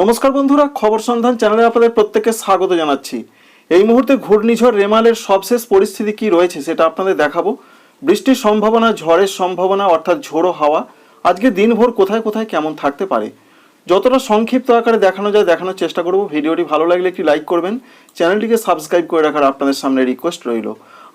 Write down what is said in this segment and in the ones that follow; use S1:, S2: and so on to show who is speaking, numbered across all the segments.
S1: নমস্কার বন্ধুরা, খবর সন্ধান চ্যানেলে আপনাদের প্রত্যেককে স্বাগত জানাচ্ছি। এই মুহূর্তে ঘূর্ণিঝড় রেমালের সবশেষ পরিস্থিতি কি রয়েছে সেটা আপনাদের দেখাবো। বৃষ্টির সম্ভাবনা, ঝড়ের সম্ভাবনা, অর্থাৎ ঝোড়ো হাওয়া, আজকে দিনভর কোথায় কোথায় কেমন থাকতে পারে, যতটা সংক্ষিপ্ত আকারে দেখানো যায় দেখানোর চেষ্টা করব। ভিডিওটি ভালো লাগলে একটি লাইক করবেন, চ্যানেলটিকে সাবস্ক্রাইব করে রাখার আপনাদের সামনে রিকোয়েস্ট রইল।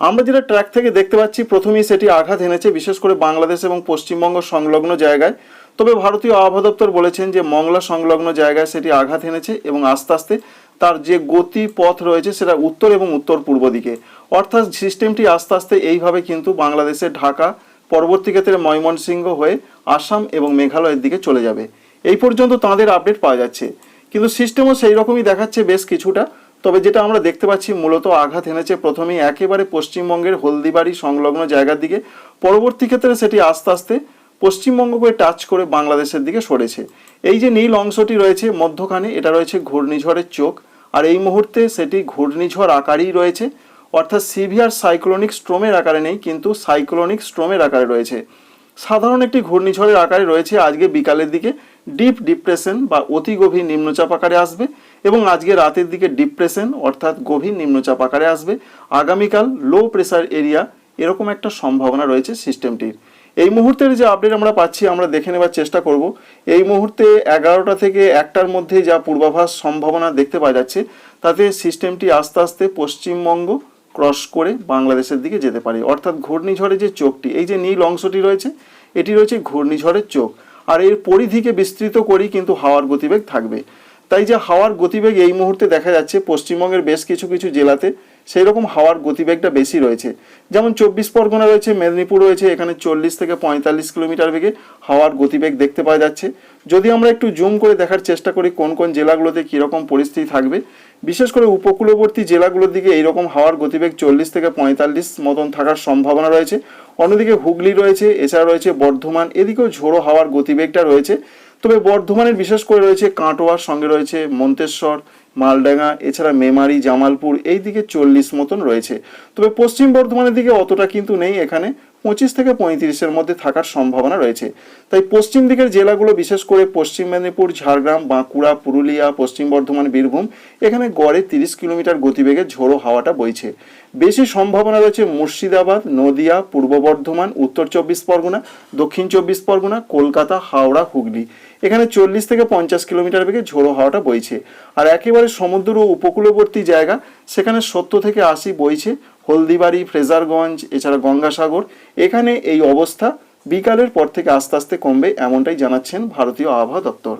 S1: আমরা যেটা ট্র্যাক থেকে দেখতে পাচ্ছি, প্রথমেই সেটি আঘাত এনেছে বিশেষ করে বাংলাদেশ এবং পশ্চিমবঙ্গ সংলগ্ন জায়গায়। তবে ভারতীয় আবহাওয়া দপ্তর বলেছেন যে মংলা সংলগ্ন জায়গায় সেটি আঘাত এনেছে এবং আস্তে আস্তে তার যে গতি পথ রয়েছে সেটা উত্তর এবং উত্তর পূর্ব দিকে। অর্থাৎ সিস্টেমটি আস্তে আস্তে এইভাবে কিন্তু বাংলাদেশের ঢাকা, পরবর্তী ক্ষেত্রে ময়মনসিংহ হয়ে আসাম এবং মেঘালয়ের দিকে চলে যাবে। এই পর্যন্ত তাঁদের আপডেট পাওয়া যাচ্ছে। কিন্তু সিস্টেমও সেই রকমই দেখাচ্ছে বেশ কিছুটা, তবে যেটা আমরা দেখতে পাচ্ছি মূলত আঘাত এনেছে প্রথমেই একেবারে পশ্চিমবঙ্গের হলদিবাড়ি সংলগ্ন জায়গার দিকে। পরবর্তী ক্ষেত্রে সেটি আস্তে আস্তে পশ্চিমবঙ্গকে টাচ করে বাংলাদেশের দিকে সরেছে। এই যে নীল অংশটি রয়েছে, মধ্যখানে এটা রয়েছে ঘূর্ণিঝড়ের চোখ। আর এই মুহূর্তে সেটি ঘূর্ণিঝড় আকারেই রয়েছে। অর্থাৎ সিভিয়ার সাইক্লোনিক স্ট্রোমের আকারে নেই, কিন্তু সাইক্লোনিক স্ট্রোমের আকারে রয়েছে। সাধারণ একটি ঘূর্ণিঝড়ের আকারে রয়েছে আজকে বিকালের দিকে। ডিপ ডিপ্রেশন বা অতি গভীর নিম্নচাপ আকারে আসবে এবং আজকে রাতের দিকে ডিপ্রেশন অর্থাৎ গভীর নিম্নচাপ আকারে আসবে। আগামীকাল লো প্রেসার এরিয়া এরকম একটা সম্ভাবনা রয়েছে সিস্টেমটির এই মুহূর্তের যে আপডেট আমরা পাচ্ছি, আমরা দেখে নেবার চেষ্টা করব। এই মুহূর্তে এগারোটা থেকে একটার মধ্যে যা পূর্বাভাস সম্ভাবনা দেখতে পাওয়া যাচ্ছে, তাতে সিস্টেমটি আস্তে আস্তে পশ্চিমবঙ্গ ক্রস করে বাংলাদেশের দিকে যেতে পারে। অর্থাৎ ঘূর্ণিঝড়ের যে চোখটি, এই যে নীল অংশটি রয়েছে, এটি রয়েছে ঘূর্ণিঝড়ের চোখ। আর এর পরিধিকে বিস্তৃত করেই কিন্তু হাওয়ার গতিবেগ থাকবে। তাই যে হাওয়ার গতিবেগ এই মুহূর্তে দেখা যাচ্ছে, পশ্চিমবঙ্গের বেশ কিছু কিছু জেলাতে সেই রকম হাওয়ার গতিবেগটা বেশি রয়েছে। যেমন চব্বিশ পরগনা রয়েছে, মেদিনীপুর রয়েছে, এখানে চল্লিশ থেকে পঁয়তাল্লিশ কিলোমিটার বেগে হাওয়ার গতিবেগ দেখতে পাওয়া যাচ্ছে। যদি আমরা একটু জুম করে দেখার চেষ্টা করি কোন কোন জেলাগুলোতে কীরকম পরিস্থিতি থাকবে, বিশেষ করে উপকূলবর্তী জেলাগুলোর দিকে এইরকম হাওয়ার গতিবেগ চল্লিশ থেকে পঁয়তাল্লিশ মতন থাকার সম্ভাবনা রয়েছে। অন্যদিকে হুগলি রয়েছে, এছাড়া রয়েছে বর্ধমান, এদিকেও ঝোড়ো হাওয়ার গতিবেগটা রয়েছে। তবে বর্ধমানের বিশেষ করে রয়েছে কাটোয়ার সঙ্গে রয়েছে মন্তেশ্বর মালডাঙ্গা, এছাড়া মেমারি, জামালপুর এই দিকে চল্লিশ মতন রয়েছে। তবে পশ্চিম বর্ধমানের দিকে অতটা কিন্তু নেই এখানে। পঁচিশ থেকে পঁয়ত্রিশের মধ্যে থাকার সম্ভাবনা রয়েছে। তাই পশ্চিম দিকের জেলাগুলো, বিশেষ করে পশ্চিম মেদিনীপুর, ঝাড়গ্রাম, বাঁকুড়া, পুরুলিয়া, পশ্চিম বর্ধমান, বীরভূম, এখানে গড়ে তিরিশ কিলোমিটার গতিবেগে ঝোড়ো হাওয়াটা বইছে। বেশি সম্ভাবনা রয়েছে মুর্শিদাবাদ, নদিয়া, পূর্ব বর্ধমান, উত্তর চব্বিশ পরগনা, দক্ষিণ চব্বিশ পরগনা, কলকাতা, হাওড়া, হুগলি। এখানে চল্লিশ থেকে পঞ্চাশ কিলোমিটার বেগে ঝোড়ো হাওয়াটা বইছে। আর একেবারে সমুদ্র ও উপকূলবর্তী জায়গা, সেখানে সত্তর থেকে আশি বইছে। হলদিবাড়ি, ফ্রেজারগঞ্জ, এছাড়া গঙ্গাসাগর, এখানে এই অবস্থা বিকালের পর থেকে আস্তে আস্তে কমবে এমনটাই জানাচ্ছেন ভারতীয় আবহাওয়া দপ্তর।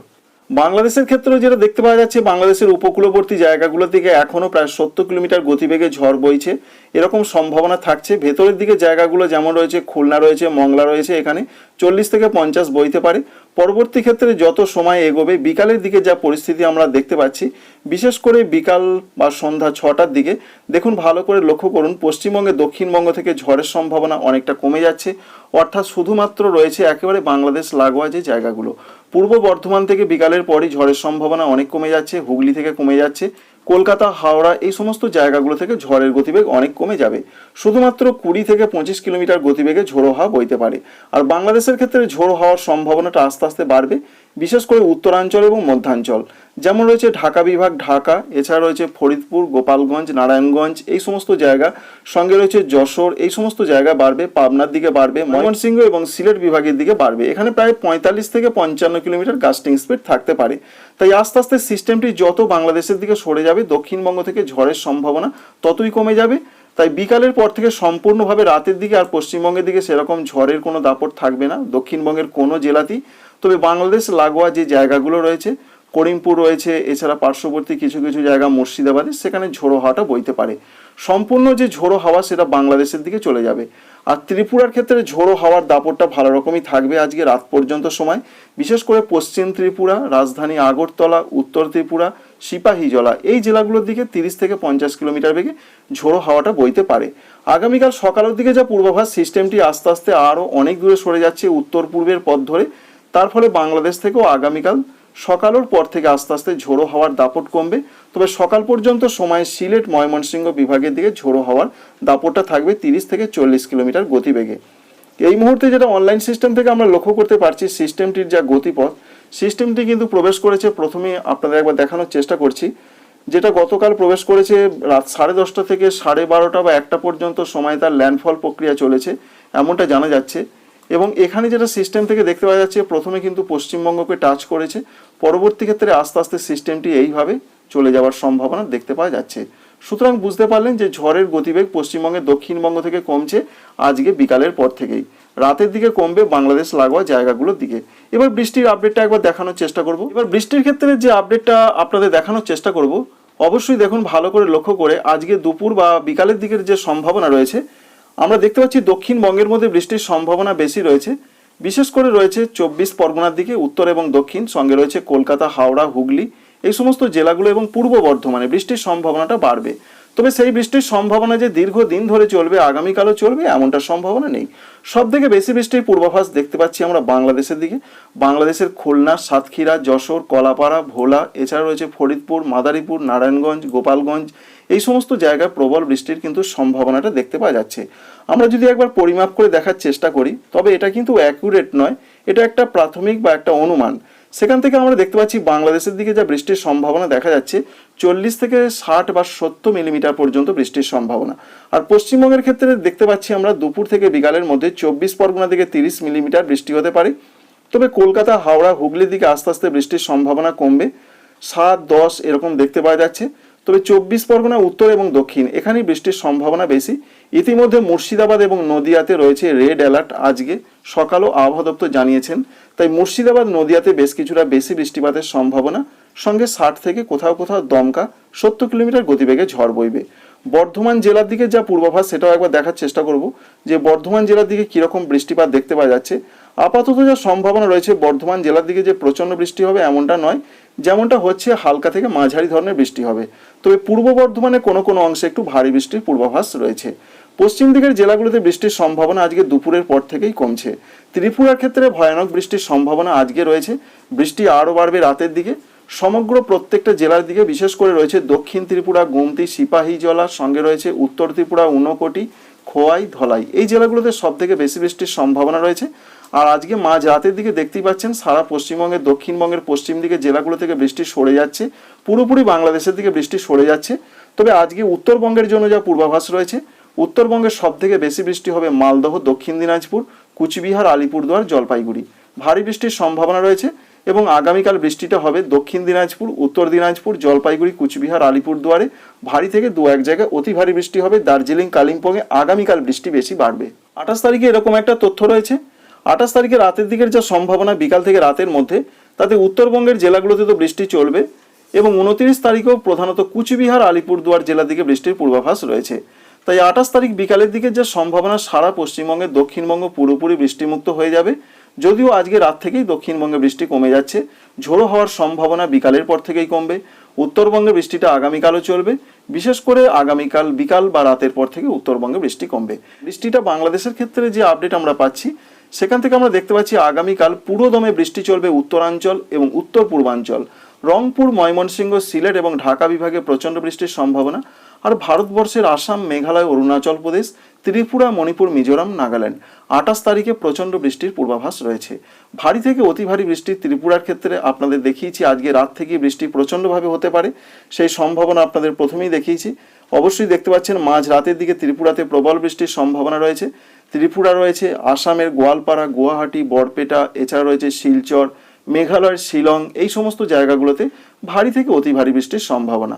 S1: বাংলাদেশের ক্ষেত্রেও যেটা দেখতে পাওয়া যাচ্ছে, বাংলাদেশের উপকূলবর্তী জায়গাগুলো থেকে এখনও প্রায় সত্তর কিলোমিটার গতিবেগে ঝড় বইছে। এরকম সম্ভাবনা থাকছে। ভেতরের দিকে জায়গাগুলো যেমন রয়েছে, খুলনা রয়েছে, মংলা রয়েছে, এখানে চল্লিশ থেকে পঞ্চাশ বইতে পারে। পরবর্তী ক্ষেত্রে যত সময় এগোবে, বিকালের দিকে যা পরিস্থিতি আমরা দেখতে পাচ্ছি, বিশেষ করে বিকাল বা সন্ধ্যা ছটার দিকে, দেখুন ভালো করে লক্ষ্য করুন, পশ্চিমবঙ্গে দক্ষিণবঙ্গ থেকে ঝড়ের সম্ভাবনা অনেকটা কমে যাচ্ছে। অর্থাৎ শুধুমাত্র রয়েছে একেবারে বাংলাদেশ লাগোয়া যে জায়গাগুলো। পূর্ব বর্ধমান থেকে বিকালের পরই ঝড়ের সম্ভাবনা অনেক কমে যাচ্ছে, হুগলি থেকে কমে যাচ্ছে। কলকাতা, হাওড়া এই সমস্ত জায়গাগুলো থেকে ঝড়ের গতিবেগ অনেক কমে যাবে। শুধুমাত্র কুড়ি থেকে পঁচিশ কিলোমিটার গতিবেগে ঝোড়ো হাওয়া বইতে পারে। আর বাংলাদেশের ক্ষেত্রে ঝোড়ো হওয়ার সম্ভাবনাটা আস্তে আস্তে বাড়বে, বিশেষ করে উত্তরাঞ্চল এবং মধ্যাঞ্চল। যেমন রয়েছে ঢাকা বিভাগ ঢাকা এছাড়া রয়েছে ফরিদপুর গোপালগঞ্জ নারায়ণগঞ্জ এই সমস্ত জায়গা। সঙ্গে রয়েছে যশোর এই সমস্ত জায়গা বাড়বে পাবনার দিকে বাড়বে ময়মনসিংহ এবং সিলেট বিভাগের দিকে বাড়বে। এখানে প্রায় পঁয়তাল্লিশ থেকে পঞ্চান্ন কিলোমিটার গাস্টিং স্পিড থাকতে পারে। তাই আস্তে আস্তে সিস্টেমটি যত বাংলাদেশের দিকে সরে যাবে দক্ষিণবঙ্গ থেকে ঝড়ের সম্ভাবনা ততই কমে যাবে। তাই বিকালের পর থেকে সম্পূর্ণভাবে রাতের দিকে আর পশ্চিমবঙ্গের দিকে সেরকম ঝড়ের কোনো দাপট থাকবে না। দক্ষিণবঙ্গের কোনো জেলাতেই। তবে বাংলাদেশ লাগোয়া যে জায়গাগুলো রয়েছে করিমপুর রয়েছে, এছাড়া পার্শ্ববর্তী কিছু কিছু জায়গা মুর্শিদাবাদে, সেখানে ঝোড়ো হাওয়াটা বইতে পারে। সম্পূর্ণ যে ঝোড়ো হাওয়া, সেটা বাংলাদেশের দিকে চলে যাবে। আর ত্রিপুরার ক্ষেত্রে ঝোড়ো হাওয়ার দাপটটা ভালো রকমই থাকবে আজকে রাত পর্যন্ত সময়। বিশেষ করে পশ্চিম ত্রিপুরা, রাজধানী আগরতলা, উত্তর ত্রিপুরা সিপাহীজলা এই জেলাগুলোর দিকে তিরিশ থেকে পঞ্চাশ কিলোমিটার বেগে ঝোড়ো হাওয়াটা বইতে পারে। আগামীকাল সকালের দিকে যা পূর্বাভাস, সিস্টেমটি আস্তে আস্তে আরও অনেক দূরে সরে যাচ্ছে উত্তর পূর্বের পথ ধরে। তার ফলে বাংলাদেশ থেকেও আগামীকাল সকালের পর থেকে আস্তে আস্তে ঝোড়ো হাওয়ার দাপট কমবে। তবে সকাল পর্যন্ত সময় সিলেট, ময়মনসিংহ বিভাগের দিকে ঝোড়ো হাওয়ার দাপটটা থাকবে তিরিশ থেকে চল্লিশ কিলোমিটার গতিবেগে। এই মুহূর্তে যেটা অনলাইন সিস্টেম থেকে আমরা লক্ষ্য করতে পারছি সিস্টেমটির যা গতিপথ সিস্টেমটি কিন্তু প্রবেশ করেছে প্রথমে আপনাদের একবার দেখানোর চেষ্টা করছি। যেটা গতকাল প্রবেশ করেছে রাত সাড়ে দশটা থেকে সাড়ে বারোটা বা একটা পর্যন্ত সময় তার ল্যান্ডফল প্রক্রিয়া চলেছে, এমনটা জানা যাচ্ছে। এবং এখানে যেটা সিস্টেম থেকে দেখতে পাওয়া যাচ্ছে, প্রথমে কিন্তু পশ্চিমবঙ্গকে টাচ করেছে। পরবর্তী ক্ষেত্রে আস্তে আস্তে সিস্টেমটি এইভাবে চলে যাওয়ার সম্ভাবনা দেখতে পাওয়া যাচ্ছে। সুতরাং বুঝতে পারলেন যে ঝড়ের গতিবেগ পশ্চিমবঙ্গের দক্ষিণবঙ্গ থেকে কমছে আজকে বিকালের পর থেকেই। রাতের দিকে কমবে বাংলাদেশ লাগোয়া জায়গাগুলোর দিকে। এবার বৃষ্টির আপডেটটা একবার দেখানোর চেষ্টা করব। এবার বৃষ্টির ক্ষেত্রে যে আপডেটটা আপনাদের দেখানোর চেষ্টা করব, অবশ্যই দেখুন ভালো করে লক্ষ্য করে আজকে দুপুর বা বিকালের দিকের যে সম্ভাবনা রয়েছে, আমরা দেখতে পাচ্ছি দক্ষিণবঙ্গের মধ্যে বৃষ্টির সম্ভাবনা বেশি রয়েছে। বিশেষ করে রয়েছে চব্বিশ পরগনার দিকে, উত্তর এবং দক্ষিণ, সঙ্গে রয়েছে কলকাতা, হাওড়া, হুগলি, এই সমস্ত জেলাগুলো এবং পূর্ব বর্ধমানে বৃষ্টির সম্ভাবনাটা বাড়বে। তবে সেই বৃষ্টির সম্ভাবনা যে দীর্ঘদিন ধরে চলবে, আগামীকালও চলবে, এমনটা সম্ভাবনা নেই। সব থেকে বেশি বৃষ্টির পূর্বাভাস দেখতে পাচ্ছি আমরা বাংলাদেশের দিকে। বাংলাদেশের খুলনা, সাতক্ষীরা, যশোর, কলাপাড়া, ভোলা, এছাড়া রয়েছে ফরিদপুর, মাদারীপুর, নারায়ণগঞ্জ, গোপালগঞ্জ এই সমস্ত জায়গায় প্রবল বৃষ্টির কিন্তু সম্ভাবনাটা দেখতে পাওয়া যাচ্ছে। আমরা যদি একবার পরিমাপ করে দেখার চেষ্টা করি, তবে এটা কিন্তু অ্যাকুরেট নয়, এটা একটা প্রাথমিক বা একটা অনুমান। সেখান থেকে আমরা দেখতে পাচ্ছি বাংলাদেশের দিকে যা বৃষ্টির সম্ভাবনা দেখা যাচ্ছে, চল্লিশ থেকে ষাট বা সত্তর মিলিমিটার পর্যন্ত বৃষ্টির সম্ভাবনা। আর পশ্চিমবঙ্গের ক্ষেত্রে দেখতে পাচ্ছি আমরা দুপুর থেকে বিকালের মধ্যে চব্বিশ পরগনা থেকে তিরিশ মিলিমিটার বৃষ্টি হতে পারে। তবে কলকাতা, হাওড়া, হুগলির দিকে আস্তে আস্তে বৃষ্টির সম্ভাবনা কমবে। সাত, দশ এরকম দেখতে পাওয়া যাচ্ছে। তবে চব্বিশ পরগনা, উত্তর এবং দক্ষিণ, এখানেই বৃষ্টির সম্ভাবনা বেশি। ইতিমধ্যে মুর্শিদাবাদ এবং নদিয়াতে রয়েছে রেড অ্যালার্ট আজকে সকালও আবহাওয়া দপ্তর জানিয়েছেন, তাই মুর্শিদাবাদ, নদিয়াতে বেশ কিছুটা বেশি বৃষ্টিপাতের সম্ভাবনা। সঙ্গে ষাট থেকে কোথাও কোথাও দমকা, সত্তর কিলোমিটার গতিবেগে ঝড় বইবে। বর্ধমান জেলার দিকে যা পূর্বাভাস, সেটাও একবার দেখার চেষ্টা করব, যে বর্ধমান জেলার দিকে কীরকম বৃষ্টিপাত দেখতে পাওয়া যাচ্ছে। আপাতত যা সম্ভাবনা রয়েছে, বর্ধমান জেলার দিকে যে প্রচণ্ড বৃষ্টি হবে, এমনটা নয়। যেমনটা হচ্ছে হালকা থেকে মাঝারি ধরনের বৃষ্টি হবে। তবে পূর্ব বর্ধমানে কোনো কোনো অংশে একটু ভারী বৃষ্টির পূর্বাভাস রয়েছে। পশ্চিম দিকের জেলাগুলোতে বৃষ্টির সম্ভাবনা আজকে দুপুরের পর থেকেই কমছে। ত্রিপুরার ক্ষেত্রে ভয়ানক বৃষ্টির সম্ভাবনা আজকে রয়েছে। বৃষ্টি আরও বাড়বে রাতের দিকে। সমগ্র প্রত্যেকটা জেলার দিকে, বিশেষ করে রয়েছে দক্ষিণ ত্রিপুরা, গুমতি সিপাহীজলা সঙ্গে রয়েছে উত্তর ত্রিপুরা উনকোটি খোয়াই, ধলাই। এই জেলাগুলোতে সব থেকে বেশি বৃষ্টির সম্ভাবনা রয়েছে। আর আজকে মাঝ রাতের দিকে দেখতেই পাচ্ছেন, সারা পশ্চিমবঙ্গের, দক্ষিণবঙ্গের, পশ্চিম দিকে জেলাগুলো থেকে বৃষ্টি সরে যাচ্ছে, পুরোপুরি বাংলাদেশের দিকে বৃষ্টি সরে যাচ্ছে। তবে আজকে উত্তরবঙ্গের জন্য যা পূর্বাভাস রয়েছে, উত্তরবঙ্গের সব থেকে বেশি বৃষ্টি হবে মালদহ, দক্ষিণ দিনাজপুর, কুচবিহার, আলিপুরদুয়ার, জলপাইগুড়ি। ভারী বৃষ্টির সম্ভাবনা রয়েছে এবং আগামীকাল বৃষ্টিটা হবে দক্ষিণ দিনাজপুর, উত্তর দিনাজপুর, জলপাইগুড়ি, কুচবিহার, আলিপুরদুয়ারে। ভারী থেকে দু এক জায়গায় অতি ভারী বৃষ্টি হবে। দার্জিলিং, কালিম্পংয়ে আগামীকাল বৃষ্টি বেশি বাড়বে। আঠাশ তারিখে এরকম একটা তথ্য রয়েছে আঠাশ তারিখে রাতের দিকের যা সম্ভাবনা বিকাল থেকে রাতের মধ্যে, তাতে উত্তরবঙ্গের জেলাগুলোতে তো বৃষ্টি চলবে এবং উনত্রিশ তারিখেও প্রধানত কুচবিহার, আলিপুরদুয়ার জেলার দিকে বৃষ্টির পূর্বাভাস রয়েছে। তাই আঠাশ তারিখ বিকালের দিকে যে সম্ভাবনা সারা পশ্চিমবঙ্গের দক্ষিণবঙ্গ পুরোপুরি বৃষ্টিমুক্ত হয়ে যাবে। যদিও আজকে রাত থেকেই দক্ষিণবঙ্গে বৃষ্টি কমে যাচ্ছে, ঝোড়ো হওয়ার সম্ভাবনা বিকালের পর থেকেই কমবে। উত্তরবঙ্গে বৃষ্টিটা আগামীকালও চলবে, বিশেষ করে আগামীকাল বিকাল বা রাতের পর থেকে উত্তরবঙ্গে বৃষ্টি কমবে। বৃষ্টিটা বাংলাদেশের ক্ষেত্রে যে আপডেট আমরা পাচ্ছি সেখান থেকে আমরা দেখতে পাচ্ছি আগামীকাল পুরোদমে বৃষ্টি চলবে উত্তরাঞ্চল এবং উত্তর পূর্বাঞ্চল রংপুর, ময়মনসিংহ, সিলেট এবং ঢাকা বিভাগে প্রচণ্ড বৃষ্টির সম্ভাবনা। আর ভারতবর্ষের আসাম, মেঘালয়, অরুণাচল প্রদেশ, ত্রিপুরা, মণিপুর, মিজোরাম, নাগাল্যান্ড। আঠাশ তারিখে প্রচণ্ড বৃষ্টির পূর্বাভাস রয়েছে। ভারী থেকে অতি ভারী বৃষ্টি ত্রিপুরার ক্ষেত্রে আপনাদের দেখিয়েছি। আজকে রাত থেকে বৃষ্টি প্রচণ্ডভাবে হতে পারে, সেই সম্ভাবনা আপনাদের প্রথমেই দেখিয়েছি। অবশ্যই দেখতে পাচ্ছেন মাঝ রাতের দিকে ত্রিপুরাতে প্রবল বৃষ্টির সম্ভাবনা রয়েছে। ত্রিপুরা রয়েছে, আসামের গোয়ালপাড়া, গুয়াহাটি, বরপেটা, এছাড়া রয়েছে শিলচর মেঘালয়ের শিলং, এই সমস্ত জায়গাগুলোতে ভারী থেকে অতি ভারী বৃষ্টির সম্ভাবনা।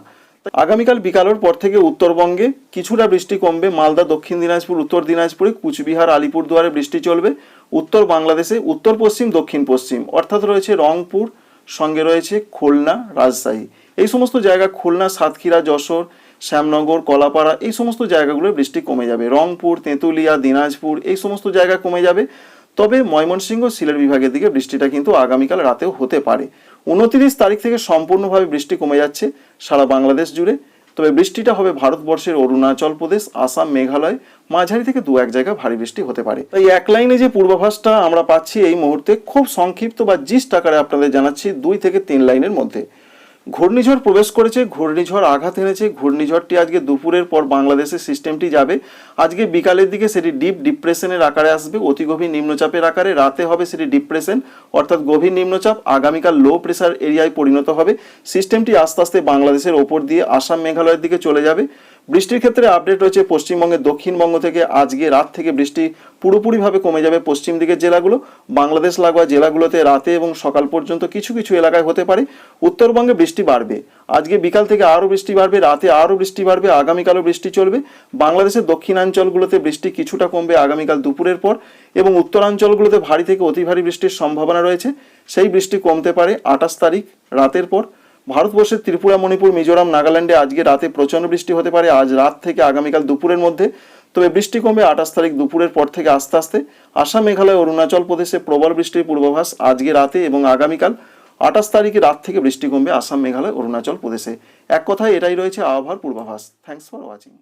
S1: আগামীকাল বিকালের পর থেকে উত্তরবঙ্গে কিছুটা বৃষ্টি কমবে। মালদা, দক্ষিণ দিনাজপুর, উত্তর দিনাজপুরে, কুচবিহার, আলিপুরদুয়ারে বৃষ্টি চলবে। উত্তর বাংলাদেশে, উত্তর পশ্চিম, দক্ষিণ পশ্চিম। অর্থাৎ রয়েছে রংপুর, সঙ্গে রয়েছে খুলনা, রাজশাহী। এই সমস্ত জায়গা খুলনা, সাতক্ষীরা, যশোর, শ্যামনগর, কলাপাড়া, এই সমস্ত জায়গাগুলোয় বৃষ্টি কমে যাবে। রংপুর, তেঁতুলিয়া, দিনাজপুর, এই সমস্ত জায়গা কমে যাবে। তবে ময়মনসিংহ সিলেট বিভাগের দিকে বৃষ্টিটা কিন্তু আগামীকাল রাতেও হতে পারে। উনত্রিশ তারিখ থেকে সম্পূর্ণভাবে বৃষ্টি কমে যাচ্ছে সারা বাংলাদেশ জুড়ে। তবে বৃষ্টিটা হবে ভারতবর্ষের অরুণাচল প্রদেশ, আসাম, মেঘালয়, মাঝারি থেকে দু এক জায়গায় ভারী বৃষ্টি হতে পারে। তাই এক লাইনে যে পূর্বাভাসটা আমরা পাচ্ছি এই মুহূর্তে খুব সংক্ষিপ্ত বা জিস্ট আকারে আপনাদের জানাচ্ছি দুই থেকে তিন লাইনের মধ্যে। ঘূর্ণিঝড় প্রবেশ করেছে, ঘূর্ণিঝড় আঘাত এনেছে, ঘূর্ণিঝড়টি আজকে দুপুরের পর বাংলাদেশের সিস্টেমটি যাবে। আজকে বিকালের দিকে সেটি ডিপ ডিপ্রেশনের আকারে আসবে, অতি গভীর নিম্নচাপের আকারে। রাতে হবে সেটি ডিপ্রেশন, অর্থাৎ গভীর নিম্নচাপ, আগামীকাল লো প্রেশার এরিয়ায় পরিণত হবে। সিস্টেমটি আস্তে আস্তে বাংলাদেশের ওপর দিয়ে আসাম মেঘালয়ের দিকে চলে যাবে। বৃষ্টির ক্ষেত্রে আপডেট রয়েছে পশ্চিমবঙ্গের দক্ষিণবঙ্গ থেকে আজকে রাত থেকে বৃষ্টি পুরোপুরিভাবে কমে যাবে পশ্চিম দিকের জেলাগুলো। বাংলাদেশ, লাগোয়া জেলাগুলোতে রাতে এবং সকাল পর্যন্ত কিছু কিছু এলাকায় হতে পারে। উত্তরবঙ্গে বৃষ্টি বাড়বে। আজকে বিকাল থেকে আরও বৃষ্টি বাড়বে, রাতে আরও বৃষ্টি বাড়বে, আগামীকালও বৃষ্টি চলবে। বাংলাদেশের দক্ষিণাঞ্চলগুলোতে বৃষ্টি কিছুটা কমবে আগামীকাল দুপুরের পর এবং উত্তরাঞ্চলগুলোতে ভারী থেকে অতি ভারী বৃষ্টির সম্ভাবনা রয়েছে। সেই বৃষ্টি কমতে পারে আঠাশ তারিখ রাতের পর। ভারতবর্ষের ত্রিপুরা, মণিপুর, মিজোরাম, নাগাল্যান্ডে আজকে রাতে প্রচণ্ড বৃষ্টি হতে পারে। আজ রাত থেকে আগামীকাল দুপুরের মধ্যে। তবে বৃষ্টি কমবে আঠাশ তারিখ দুপুরের পর থেকে আস্তে আস্তে। আসাম, মেঘালয়, অরুণাচল প্রদেশে প্রবল বৃষ্টির পূর্বাভাস আজকে রাতে এবং আগামীকাল। আঠাশ তারিখে রাত থেকে বৃষ্টি কমবে আসাম, মেঘালয়, অরুণাচল প্রদেশে। এক কথায় এটাই রয়েছে আবহাওয়ার পূর্বাভাস। Thanks for watching